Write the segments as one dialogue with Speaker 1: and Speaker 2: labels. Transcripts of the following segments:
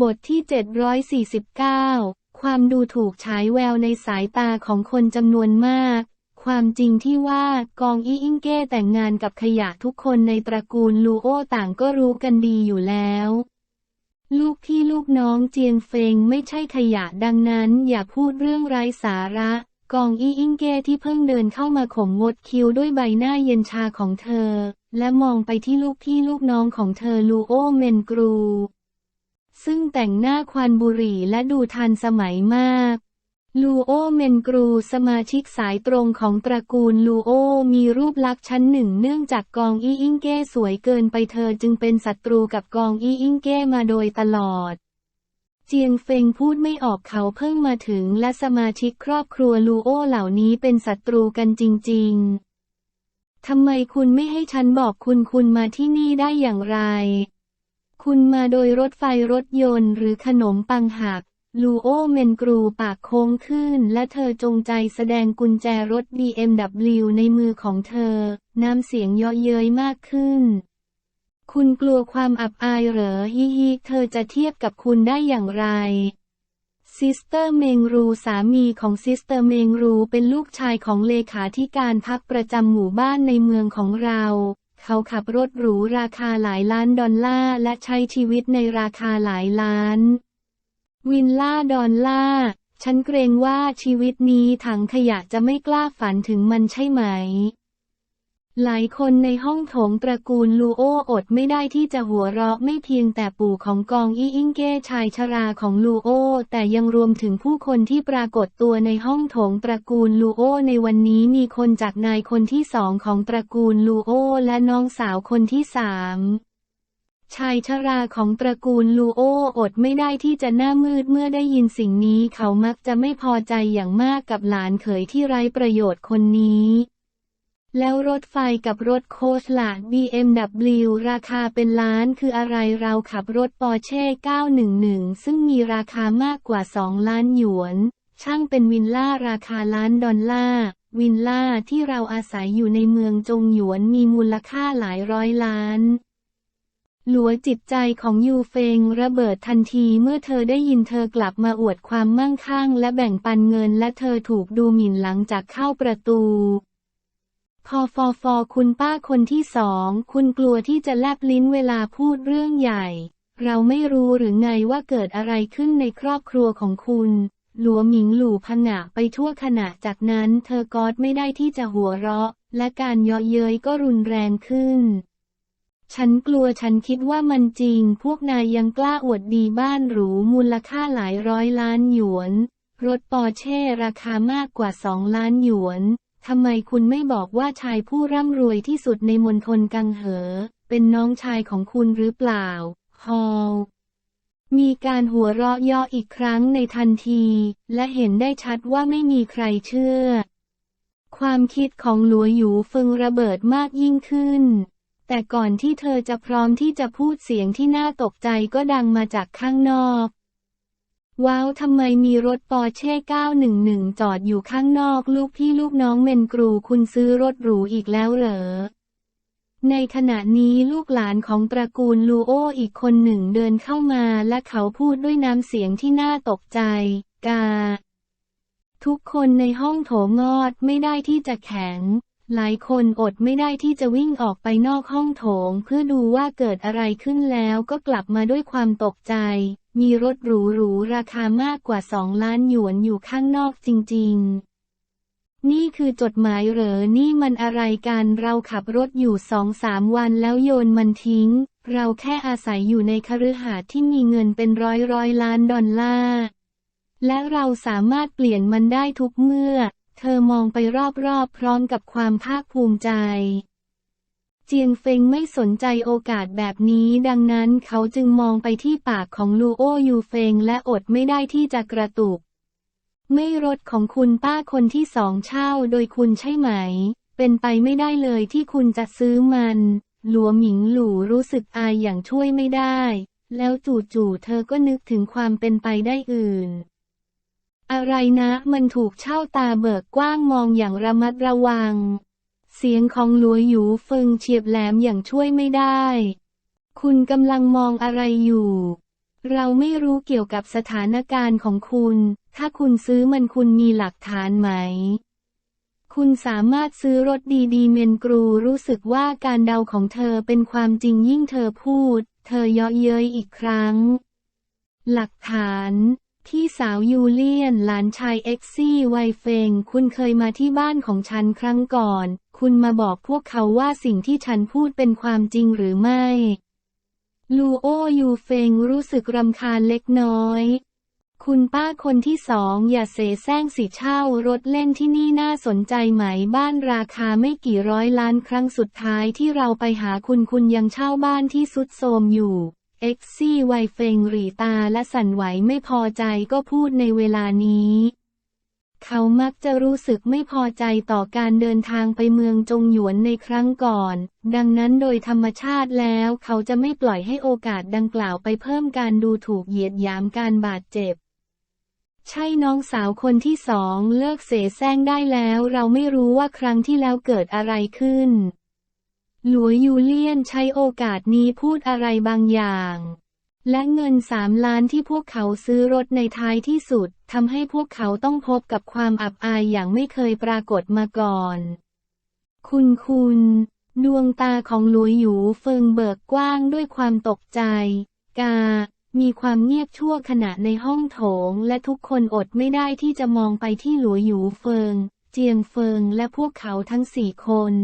Speaker 1: บทที่ 749 ความดูถูกฉายแววในสายตาของคนจำนวนมาก ความจริงที่ว่ากองอีอิงเก้แต่งงานกับขยะทุกคนในตระกูลลูโอต่างก็รู้กันดีอยู่แล้ว ลูกพี่ลูกน้องเจียงเฟงไม่ใช่ขยะดังนั้นอย่าพูดเรื่องไร้สาระ กองอีอิงเก้ที่เพิ่งเดินเข้ามาข่มงดคิ้วด้วยใบหน้าเย็นชาของเธอ และมองไปที่ลูกพี่ลูกน้องของเธอลูโอเมนกรู ซึ่งแต่งหน้าควันบุหรี่และดูทันสมัยมาก ลูโอเมนกรูสมาชิกสายตรงของตระกูลลูโอมีรูปลักษณ์ชั้นหนึ่งเนื่องจากกองอีอิงเก้สวยเกินไปเธอจึงเป็นศัตรูกับกองอีอิงเก้มาโดยตลอดเจียงเฟงพูดไม่ออกเขาเพิ่งมาถึงและสมาชิกครอบครัวลูโอเหล่านี้เป็นศัตรูกันจริง ๆ ทำไมคุณไม่ให้ฉันบอกคุณคุณมาที่นี่ได้อย่างไร คุณมาโดยรถไฟรถยนต์หรือขนมปังหัก ลูโอเมนกรูปากโค้งขึ้น และเธอจงใจแสดงกุญแจรถ BMW ในมือของเธอ น้ำเสียงเยาะเย้ยมากขึ้น คุณกลัวความอับอายเหรอฮิฮิเธอจะเทียบกับคุณได้อย่างไรซิสเตอร์เมงรูสามีของซิสเตอร์เมงรูเป็นลูกชายของเลขาธิการพักประจำหมู่บ้านในเมืองของเรา เขาขับรถหรูราคาหลายล้านดอลลาร์และใช้ชีวิตในราคาหลายล้าน วินล่าดอลลาร์ฉันเกรงว่าชีวิตนี้ถังขยะจะไม่กล้าฝันถึงมันใช่ไหม หลายคนในห้องโถงตระกูลลูโออดไม่ได้ที่จะหัวเราะไม่เพียงแต่ปู่ของกองอีอิงเก้ชายชราของลูโอ แต่ยังรวมถึงผู้คนที่ปรากฏตัวในห้องโถงตระกูลลูโอ ในวันนี้มีคนจากนายคนที่สองของตระกูลลูโอ และน้องสาวคนที่สามชายชราของตระกูลลูโออดไม่ได้ที่จะหน้ามืดเมื่อได้ยินสิ่งนี้เขามักจะไม่พอใจอย่างมากกับหลานเขยที่ไร้ประโยชน์คนนี้ แล้วรถไฟกับรถโคสลา BMW ราคาเป็นล้านคืออะไรเราขับรถปอร์เช่ 911 ซึ่งมีราคามากกว่า 2 ล้านหยวน ช่างเป็นวินล่าราคาล้านดอลลาร์ วินล่าที่เราอาศัยอยู่ในเมืองจงหยวนมีมูลค่าหลายร้อยล้าน หลัวจิตใจของยูเฟงระเบิดทันทีเมื่อเธอได้ยินเธอกลับมาอวดความมั่งคั่ง และแบ่งปันเงินและเธอถูกดูหมิ่นหลังจากเข้าประตู พอฟอฟอคุณป้าคนที่สอง คุณกลัวที่จะแลบลิ้นเวลาพูดเรื่องใหญ่ เราไม่รู้หรือไงว่าเกิดอะไรขึ้นในครอบครัวของคุณ หลัวหมิงหลู่ผงะไปทั่วขณะจากนั้นเธอกอดไม่ได้ที่จะหัวเราะ และการเยาะเย้ยก็รุนแรงขึ้น ฉันกลัวฉันคิดว่ามันจริง พวกนายยังกล้าอวดดีบ้านหรูมูลค่าหลายร้อยล้านหยวน รถปอร์เช่ราคามากกว่าสองล้านหยวน ทำไมคุณไม่บอกว่าชายผู้ร่ำรวยที่สุดในมณฑลกังเหอ เป็นน้องชายของคุณหรือเปล่า ฮอลมีการหัวเราะเย่ออีกครั้งในทันที และเห็นได้ชัดว่าไม่มีใครเชื่อ ความคิดของหลัวหยูฟิงระเบิดมากยิ่งขึ้น แต่ก่อนที่เธอจะพร้อมที่จะพูดเสียงที่น่าตกใจก็ดังมาจากข้างนอก ว้าวทำไมมีรถปอร์เช่ 911 จอดอยู่ข้างนอกลูกพี่ลูกน้องเมนกรูคุณซื้อรถหรูอีกแล้วเหรอ ในขณะนี้ลูกหลานของตระกูลลูโออีกคนหนึ่งเดินเข้ามาและเขาพูดด้วยน้ำเสียงที่น่าตกใจ กา ทุกคนในห้องโถงอดไม่ได้ที่จะแข็ง หลายคนอดไม่ได้ที่จะวิ่งออกไปนอกห้องโถง เพื่อดูว่าเกิดอะไรขึ้นแล้วก็กลับมาด้วยความตกใจ มีรถหรูๆราคามากกว่าสองล้านหยวนอยู่ข้างนอกจริง ๆ นี่คือจดหมายเหรอ นี่มันอะไรกันเราขับรถอยู่สองสามวันแล้วโยนมันทิ้ง เราแค่อาศัยอยู่ในคฤหาสน์ที่มีเงินเป็นร้อยร้อยล้านดอลลาร์ และเราสามารถเปลี่ยนมันได้ทุกเมื่อ เธอมองไปรอบๆพร้อมกับความภาคภูมิใจ จียงเฟงไม่สนใจโอกาสแบบนี้ ดังนั้นเขาจึงมองไปที่ปากของลูโอยูเฟงและอดไม่ได้ที่จะกระตุก ไม่รถของคุณป้าคนที่สองเช่าโดยคุณใช่ไหม เป็นไปไม่ได้เลยที่คุณจะซื้อมัน หลัวหมิงหลู่รู้สึกอายอย่างช่วยไม่ได้ แล้วจู่ๆเธอก็นึกถึงความเป็นไปได้อื่นอะไรนะ มันถูกเช่าตาเบิกกว้างมองอย่างระมัดระวัง เสียงของหลัวหยูเฟิงเฉียบแหลมอย่างช่วยไม่ได้ คุณกำลังมองอะไรอยู่ เราไม่รู้เกี่ยวกับสถานการณ์ของคุณ ถ้าคุณซื้อมันคุณมีหลักฐานไหม คุณสามารถซื้อรถดีๆ เมนกรูรู้สึกว่าการเดาของเธอเป็นความจริงยิ่งเธอพูด เธอเยาะเย้ยอีกครั้ง หลักฐาน พี่สาวยูเลียนหลานชายเอ็กซี่ไวเฟง คุณเคยมาที่บ้านของฉันครั้งก่อน คุณมาบอกพวกเขาว่าสิ่งที่ฉันพูดเป็นความจริงหรือไม่ ลูโอยูเฟงรู้สึกรำคาญเล็กน้อย คุณป้าคนที่สองอย่าเสแสร้งสิเช่ารถเล่นที่นี่น่าสนใจไหมบ้านราคาไม่กี่ร้อยล้านครั้งสุดท้ายที่เราไปหาคุณคุณยังเช่าบ้านที่สุดโทมอยู่ เอ็กซี่ไวเฟงหรีตาและสั่นไหวไม่พอใจก็พูดในเวลานี้ เขามักจะรู้สึกไม่พอใจต่อการเดินทางไปเมืองจงหยวนในครั้งก่อน ดังนั้นโดยธรรมชาติแล้วเขาจะไม่ปล่อยให้โอกาสดังกล่าวไปเพิ่มการดูถูกเหยียดหยามการบาดเจ็บ ใช่น้องสาวคนที่สองเลิกเสแสร้งได้แล้ว เราไม่รู้ว่าครั้งที่แล้วเกิดอะไรขึ้น หลวยยูเลียนใช้โอกาสนี้พูดอะไรบางอย่าง และเงินสามล้านที่พวกเขาซื้อรถในท้ายที่สุดทำให้พวกเขาต้องพบกับความอับอายอย่างไม่เคยปรากฏมาก่อน คุณคุณ ดวงตาของหลวยหยูเฟิงเบิกกว้างด้วยความตกใจ กา มีความเงียบชั่วขณะในห้องโถง และทุกคนอดไม่ได้ที่จะมองไปที่หลวยหยูเฟิง เจียงเฟิงและพวกเขาทั้งสี่คน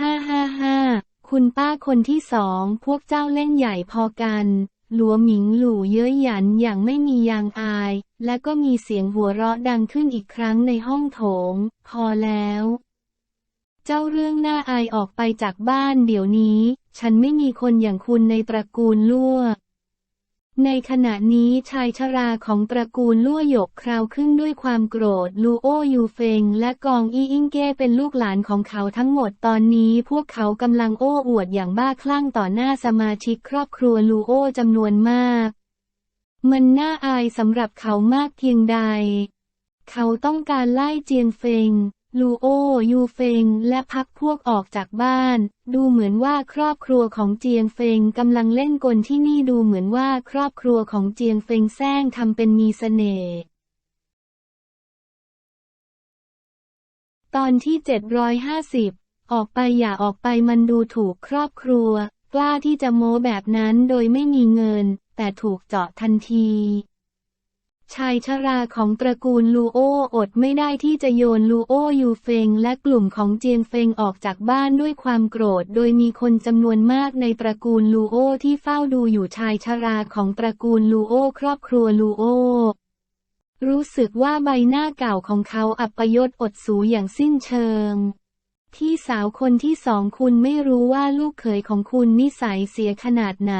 Speaker 1: ฮ่าฮ่าฮ่าคุณป้าคนที่สองพวกเจ้าเล่นใหญ่พอกัน หลัวหมิงหลู่เย้ยหยันอย่างไม่มียางอาย และก็มีเสียงหัวเราะดังขึ้นอีกครั้งในห้องโถง พอแล้ว เจ้าเรื่องหน้าอายออกไปจากบ้านเดี๋ยวนี้ ฉันไม่มีคนอย่างคุณในตระกูลลั่ว ในขณะนี้ชายชราของตระกูลลั่วหยกคราวขึ้นด้วยความโกรธลูโอยูเฟงและกองอีอิงเก้เป็นลูกหลานของเขาทั้งหมดตอนนี้พวกเขากำลังโอ้อวดอย่างบ้าคลั่งต่อหน้าสมาชิกครอบครัวลูโอจำนวนมาก มันน่าอายสำหรับเขามากเพียงใด เขาต้องการไล่เจียงเฟง ลูโอ ยูเฟง และพักพวกออกจากบ้าน ดูเหมือนว่าครอบครัวของเจียงเฟงกำลังเล่นกลที่นี่ดูเหมือนว่าครอบครัวของเจียงเฟงแซงทำเป็นมีเสน่ห์ตอนที่ 750 ออกไปอย่าออกไปมันดูถูกครอบครัว กล้าที่จะโม้แบบนั้นโดยไม่มีเงิน แต่ถูกเจาะทันที ชายชราของตระกูลลูโออดไม่ได้ที่จะโยนลูโอยูเฟงและกลุ่มของเจียงเฟงออกจากบ้านด้วยความโกรธ โดยมีคนจำนวนมากในตระกูลลูโอที่เฝ้าดูอยู่ชายชราของตระกูลลูโอครอบครัวลูโอรู้สึกว่าใบหน้าเก่าของเขาอัปยศอดสูอย่างสิ้นเชิง พี่สาวคนที่สองคุณไม่รู้ว่าลูกเขยของคุณนิสัยเสียขนาดไหน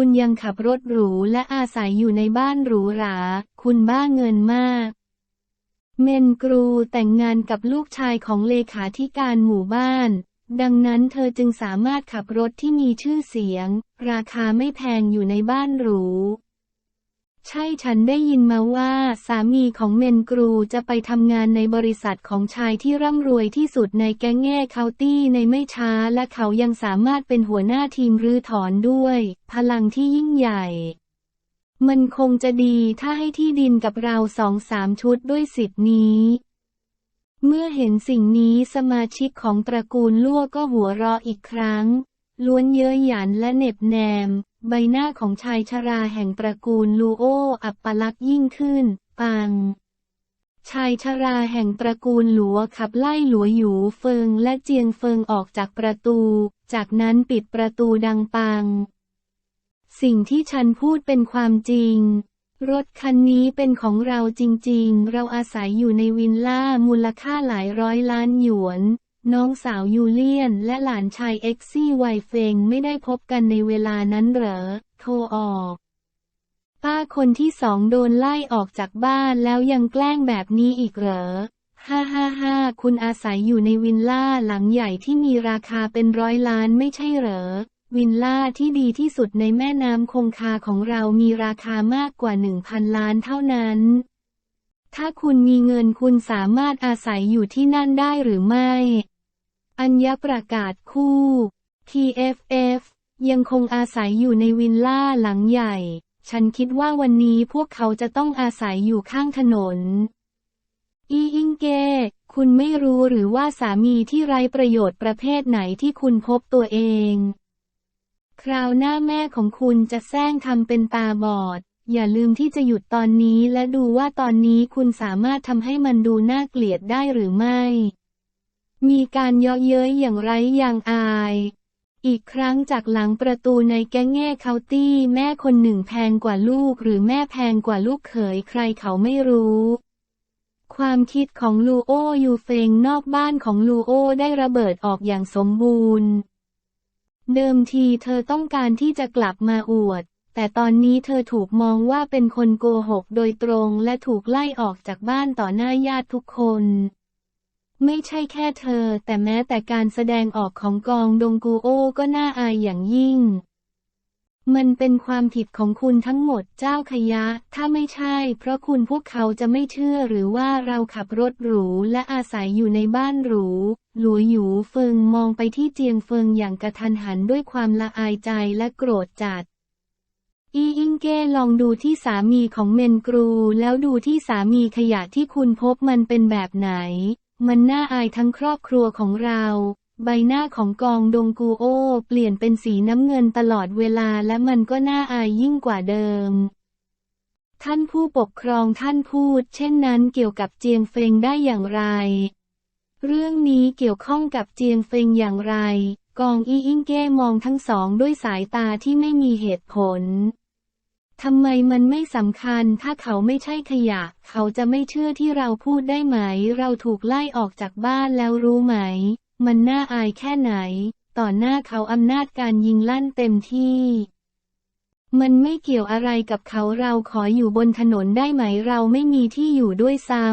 Speaker 1: คุณยังขับรถหรูและอาศัยอยู่ในบ้านหรูหรา คุณบ้าเงินมาก เมนกรูแต่งงานกับลูกชายของเลขาธิการหมู่บ้าน ดังนั้นเธอจึงสามารถขับรถที่มีชื่อเสียง ราคาไม่แพงอยู่ในบ้านหรู ใช่ฉันได้ยินมาว่าสามีของเมนกรูจะไปทำงานในบริษัทของชายที่ร่ำรวยที่สุดในแกงแง่เคาน์ตี้ในไม่ช้าและเขายังสามารถเป็นหัวหน้าทีมรื้อถอนด้วย พลังที่ยิ่งใหญ่ มันคงจะดีถ้าให้ที่ดินกับเราสองสามชุดด้วยสิทธินี้เมื่อเห็นสิ่งนี้สมาชิกของตระกูลลั่วก็หัวเราะอีกครั้ง ล้วนเย้ยหยันและเหน็บแนม ใบหน้าของชายชราแห่งตระกูลลูโออับปลักษ์ยิ่งขึ้น ปัง ชายชราแห่งตระกูลหลัวขับไล่หลัวหยูเฟิงและเจียงเฟิงออกจากประตู จากนั้นปิดประตูดังปัง สิ่งที่ฉันพูดเป็นความจริง รถคันนี้เป็นของเราจริงๆ เราอาศัยอยู่ในวินล่ามูลค่าหลายร้อยล้านหยวน น้องสาวยูเลียนและหลานชายเอ็กซี่ไวเฟงไม่ได้พบกันในเวลานั้นเหรอ โทรออก ป้าคนที่สองโดนไล่ออกจากบ้านแล้วยังแกล้งแบบนี้อีกเหรอ ฮ่าฮ่าฮ่าคุณอาศัยอยู่ในวินล่าหลังใหญ่ที่มีราคาเป็นร้อยล้านไม่ใช่เหรอ วินล่าที่ดีที่สุดในแม่น้ำคงคาของเรามีราคามากกว่าหนึ่งพันล้านเท่านั้นถ้าคุณมีเงินคุณสามารถอาศัยอยู่ที่นั่นได้หรือไม่ อัญญประกาศคู่ TFF ยังคงอาศัยอยู่ในวิลล่าหลังใหญ่ ฉันคิดว่าวันนี้พวกเขาจะต้องอาศัยอยู่ข้างถนน อีอิงเก คุณไม่รู้หรือว่าสามีที่ไร้ประโยชน์ประเภทไหนที่คุณพบตัวเอง คราวหน้าแม่ของคุณจะแซงทำเป็นตาบอด อย่าลืมที่จะหยุดตอนนี้และดูว่าตอนนี้คุณสามารถทำให้มันดูน่าเกลียดได้หรือไม่ มีการเยาะเย้ยอย่างไร้อย่างอาย อีกครั้งจากหลังประตูในแก๊งแง่เคาตี้แม่คนหนึ่งแพงกว่าลูกหรือแม่แพงกว่าลูกเขยใครเขาไม่รู้ ความคิดของลูโอยูเฟงนอกบ้านของลูโอได้ระเบิดออกอย่างสมบูรณ์ เดิมทีเธอต้องการที่จะกลับมาอวด แต่ตอนนี้เธอถูกมองว่าเป็นคนโกหกโดยตรงและถูกไล่ออกจากบ้านต่อหน้าญาติทุกคน ไม่ใช่แค่เธอ แต่แม้แต่การแสดงออกของกองดงกูโอก็น่าอายอย่างยิ่ง มันเป็นความผิดของคุณทั้งหมดเจ้าขยะ ถ้าไม่ใช่ เพราะคุณพวกเขาจะไม่เชื่อหรือว่าเราขับรถหรูและอาศัยอยู่ในบ้านหรู หลัวหยูเฟิงมองไปที่เจียงเฟิงอย่างกระทันหันด้วยความละอายใจและโกรธจัดอีอิงเก้ลองดูที่สามีของเมนกรู แล้วดูที่สามีขยะที่คุณพบมันเป็นแบบไหน มันน่าอายทั้งครอบครัวของเรา ใบหน้าของกองดงกูโอ เปลี่ยนเป็นสีน้ำเงินตลอดเวลาและมันก็น่าอายยิ่งกว่าเดิม ท่านผู้ปกครองท่านพูด เช่นนั้นเกี่ยวกับเจียงเฟงได้อย่างไร เรื่องนี้เกี่ยวข้องกับเจียงเฟงอย่างไร กองอีอิงเก้มองทั้งสองด้วยสายตาที่ไม่มีเหตุผล ทำไมมันไม่สำคัญถ้าเขาไม่ใช่ขยะ เขาจะไม่เชื่อที่เราพูดได้ไหม เราถูกไล่ออกจากบ้านแล้วรู้ไหม มันน่าอายแค่ไหน ต่อหน้าเขาอำนาจการยิงลั่นเต็มที่ มันไม่เกี่ยวอะไรกับเขาเราขออยู่บนถนนได้ไหมเราไม่มีที่อยู่ด้วยซ้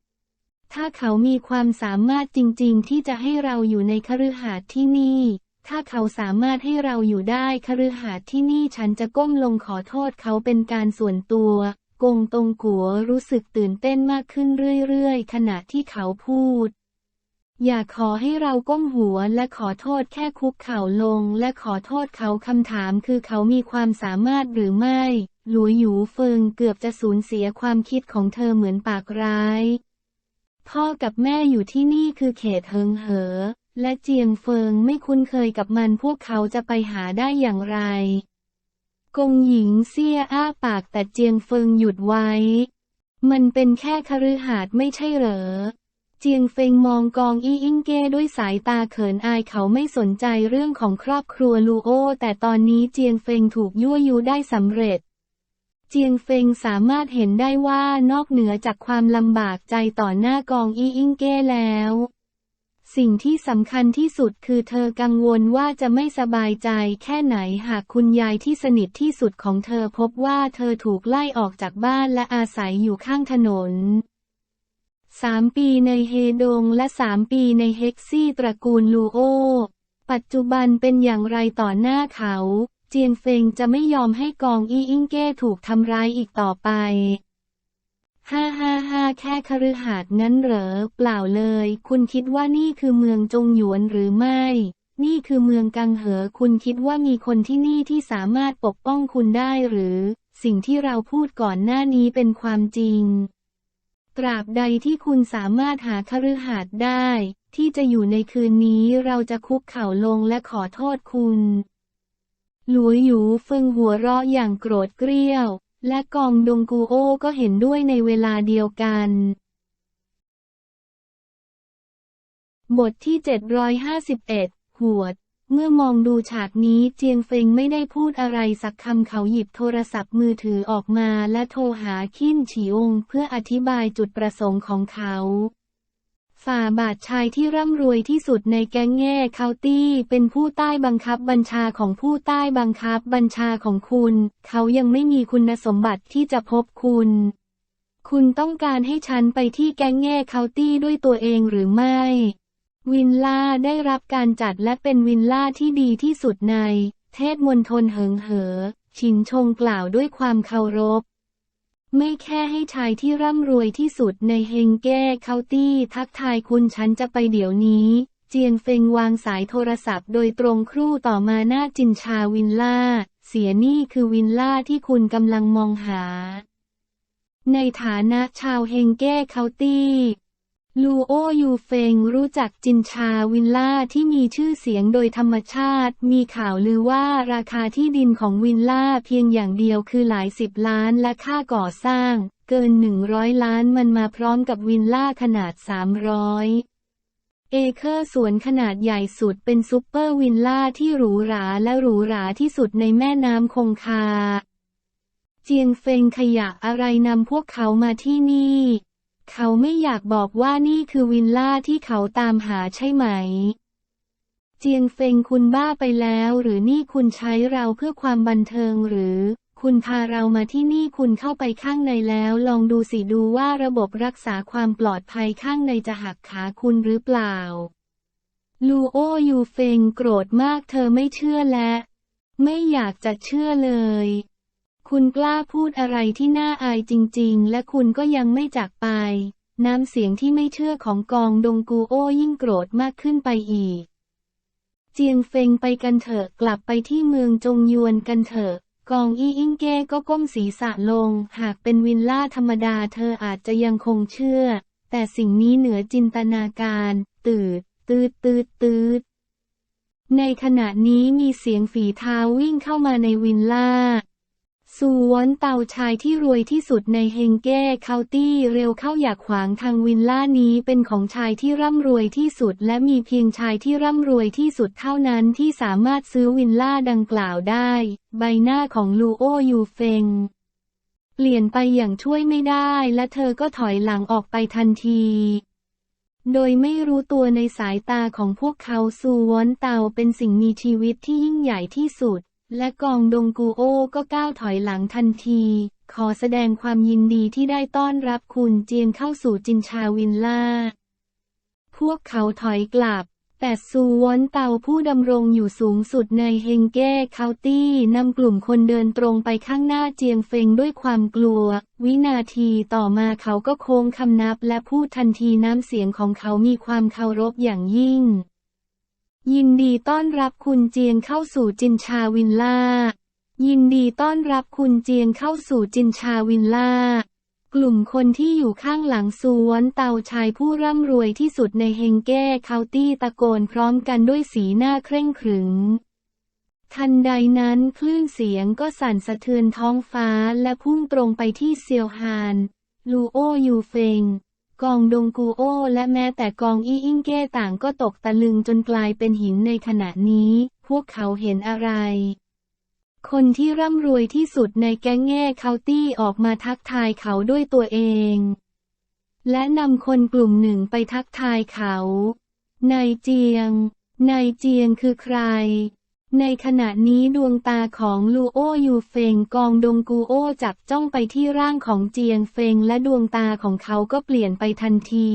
Speaker 1: ำถ้าเขามีความสามารถจริง ๆ ที่จะให้เราอยู่ในคฤหาสน์ที่นี่ ถ้าเขาสามารถให้เราอยู่ได้คฤหาสน์ที่นี่ฉันจะก้มลงขอโทษเขาเป็นการส่วนตัว กงตรงกัวรู้สึกตื่นเต้นมากขึ้นเรื่อยๆ ขณะที่เขาพูด อย่าขอให้เราก้มหัวและขอโทษแค่คุกเข่าลงและขอโทษเขาคำถามคือเขามีความสามารถหรือไม่ หลัวหยูเฟิงเกือบจะสูญเสียความคิดของเธอเหมือนปากร้าย พ่อกับแม่อยู่ที่นี่คือเขตเฮิงเหอ และเจียงเฟิงไม่คุ้นเคยกับมันพวกเขาจะไปหาได้อย่างไร กงหญิงเซี่ยอ้าปากแต่เจียงเฟิงหยุดไว้ มันเป็นแค่คฤหาสน์ไม่ใช่เหรอ เจียงเฟิงมองกองอี้อิงเก้ด้วยสายตาเขินอายเขาไม่สนใจเรื่องของครอบครัวลูโอ แต่ตอนนี้เจียงเฟิงถูกยั่วยุได้สำเร็จเจียงเฟงสามารถเห็นได้ว่านอกเหนือจากความลำบากใจต่อหน้ากองอี้อิงเก้แล้ว สิ่งที่สำคัญที่สุดคือเธอกังวลว่าจะไม่สบายใจแค่ไหนหากคุณยายที่สนิทที่สุดของเธอพบว่าเธอถูกไล่ออกจากบ้านและอาศัยอยู่ข้างถนนสามปีในเฮดงและสามปีในเฮกซี่ตระกูลลูโอ ปัจจุบันเป็นอย่างไรต่อหน้าเขา เจียนเฟงจะไม่ยอมให้กองอี้อิงเก้ถูกทำร้ายอีกต่อไป ฮ่าฮ่าฮ่าแค่คฤหาสน์นั้นเหรอ เปล่าเลย คุณคิดว่านี่คือเมืองจงหยวนหรือไม่ นี่คือเมืองกังเหอ คุณคิดว่ามีคนที่นี่ที่สามารถปกป้องคุณได้หรือ สิ่งที่เราพูดก่อนหน้านี้เป็นความจริง ตราบใดที่คุณสามารถหาคฤหาสน์ได้ ที่จะอยู่ในคืนนี้เราจะคุกเข่าลงและขอโทษคุณ หลัวหยูเฟิงหัวเราะอย่างโกรธเกรี้ยว และกองดงกูโอก็เห็นด้วยในเวลาเดียวกัน บทที่ 751 หวด เมื่อมองดูฉากนี้เจียงเฟงไม่ได้พูดอะไรสักคำเขาหยิบโทรศัพท์มือถือออกมาและโทรหาขิ้นฉีองเพื่ออธิบายจุดประสงค์ของเขา ฝ่าบาทชายที่ร่ำรวยที่สุดในแก๊งแง่เคานตี้ เป็นผู้ใต้บังคับบัญชาของผู้ใต้บังคับบัญชาของคุณ เขายังไม่มีคุณสมบัติที่จะพบคุณ คุณต้องการให้ฉันไปที่แก๊งแง่เคานตี้ด้วยตัวเองหรือไม่ วินล่าได้รับการจัดและเป็นวินล่าที่ดีที่สุดใน เทศมณฑลเหิงเหอ ชินชงกล่าวด้วยความเคารพ ไม่แค่ให้ชายที่ร่ำรวยที่สุดในเฮงแก้เคาตี้ทักทายคุณฉันจะไปเดี๋ยวนี้ เจียงเฟงวางสายโทรศัพท์โดยตรงครู่ต่อมาหน้าจินชาวินล่า เสียนี่คือวินล่าที่คุณกำลังมองหา ในฐานะชาวเฮงเก้เคาตี้ ลูโอยูเฟงรู้จักจินชาวินล่าที่มีชื่อเสียงโดยธรรมชาติ มีข่าวลือว่าราคาที่ดินของวินล่าเพียงอย่างเดียวคือหลายสิบล้านและค่าก่อสร้าง เกินหนึ่งร้อยล้านมันมาพร้อมกับวินล่าขนาดสามร้อยเอเคอร์สวนขนาดใหญ่สุดเป็นซุปเปอร์วินล่าที่หรูหราและหรูหราที่สุดในแม่น้ำคงคา เจียงเฟงขยะอะไรนำพวกเขามาที่นี่ เขาไม่อยากบอกว่านี่คือวินล่าที่เขาตามหาใช่ไหม เจียงเฟงคุณบ้าไปแล้วหรือนี่คุณใช้เราเพื่อความบันเทิงหรือ คุณพาเรามาที่นี่คุณเข้าไปข้างในแล้ว ลองดูสิดูว่าระบบรักษาความปลอดภัยข้างในจะหักขาคุณหรือเปล่า ลูโอยูเฟงโกรธมากเธอไม่เชื่อและ ไม่อยากจะเชื่อเลย คุณกล้าพูดอะไรที่น่าอายจริง ๆ และคุณก็ยังไม่จากไป น้ำเสียงที่ไม่เชื่อของกองดงกูโอยิ่งโกรธมากขึ้นไปอีก เจียงเฟงไปกันเถอะกลับไปที่เมืองจงยวนกันเถอะ กองอี้อิงเก้ก็ก้มศีรษะลง หากเป็นวินล่าธรรมดาเธออาจจะยังคงเชื่อ แต่สิ่งนี้เหนือจินตนาการ ตืด ตืดตืดตืดในขณะนี้มีเสียงฝีเท้าวิ่งเข้ามาในวินล่า ซูวอนเตาชายที่รวยที่สุดในเฮงเก้เคานตี้เร็วเข้าอยากขวางทางวินล่านี้เป็นของชายที่ร่ำรวยที่สุด และมีเพียงชายที่ร่ำรวยที่สุดเท่านั้นที่สามารถซื้อวินล่าดังกล่าวได้ ใบหน้าของลูโอยูเฟงเปลี่ยนไปอย่างช่วยไม่ได้และเธอก็ถอยหลังออกไปทันทีโดยไม่รู้ตัวในสายตาของพวกเขาซูวอนเตาเป็นสิ่งมีชีวิตที่ยิ่งใหญ่ที่สุด และกองดงกูโอก็ก้าวถอยหลังทันที ขอแสดงความยินดีที่ได้ต้อนรับคุณเจียงเข้าสู่จินชาวินล่า พวกเขาถอยกลับ แต่ซูวอนเตาผู้ดำรงอยู่สูงสุดในเฮงเก้เคาตี้นำกลุ่มคนเดินตรงไปข้างหน้าเจียงเฟงด้วยความกลัว วินาทีต่อมาเขาก็โค้งคำนับและพูดทันทีน้ำเสียงของเขามีความเคารพอย่างยิ่ง ยินดีต้อนรับคุณเจียงเข้าสู่จินชาวินล่า ยินดีต้อนรับคุณเจียงเข้าสู่จินชาวินล่า กลุ่มคนที่อยู่ข้างหลังซูวอนเตาชายผู้ร่ำรวยที่สุดในเฮงเก้เคาตี้ตะโกนพร้อมกันด้วยสีหน้าเคร่งขรึม ทันใดนั้นคลื่นเสียงก็สั่นสะเทือนท้องฟ้าและพุ่งตรงไปที่เซียวฮาน ลูโอยูเฟง กองดงกูโอและแม้แต่กองอี้อิงเก้ต่างก็ตกตะลึงจนกลายเป็นหินในขณะนี้ พวกเขาเห็นอะไร คนที่ร่ำรวยที่สุดในแก๊งแง่เคาตี้ออกมาทักทายเขาด้วยตัวเอง และนำคนกลุ่มหนึ่งไปทักทายเขา นายเจียง นายเจียงคือใคร ในขณะนี้ดวงตาของลูโอยูเฟงกองดงกูโอจับจ้องไปที่ร่างของเจียงเฟงและดวงตาของเขาก็เปลี่ยนไปทันที